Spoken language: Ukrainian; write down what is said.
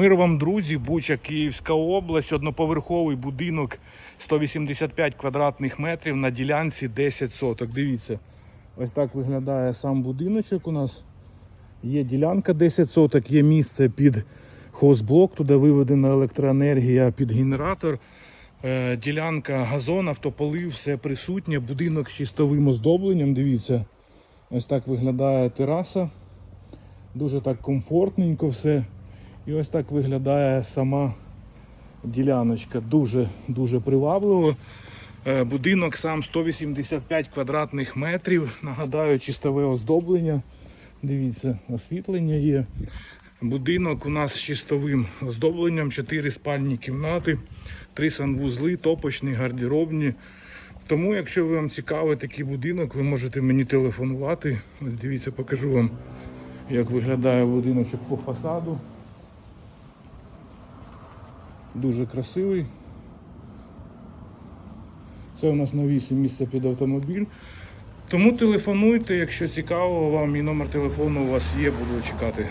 Мир вам, друзі, Буча, Київська область, одноповерховий будинок 185 квадратних метрів на ділянці 10 соток. Дивіться, ось так виглядає сам будиночок у нас. Є ділянка 10 соток, є місце під хозблок, туди виведена електроенергія під генератор. Е, Ділянка газон, автополив, все присутнє. Будинок з чистовим оздобленням. Дивіться, ось так виглядає тераса. Дуже так комфортненько все. І ось так виглядає сама діляночка. Дуже дуже привабливо. Е, Будинок сам 185 квадратних метрів. Нагадаю, чистове оздоблення. Дивіться, освітлення є. Будинок у нас з чистовим оздобленням, 4 спальні кімнати, 3 санвузли, топочні, гардеробні. Тому, якщо вам цікавий такий будинок, ви можете мені телефонувати. Ось дивіться, покажу вам, як виглядає будиночок по фасаду. Дуже красивий. Це у нас на 8 місце під автомобіль. Тому телефонуйте, якщо цікаво вам, і номер телефону у вас є, буду чекати.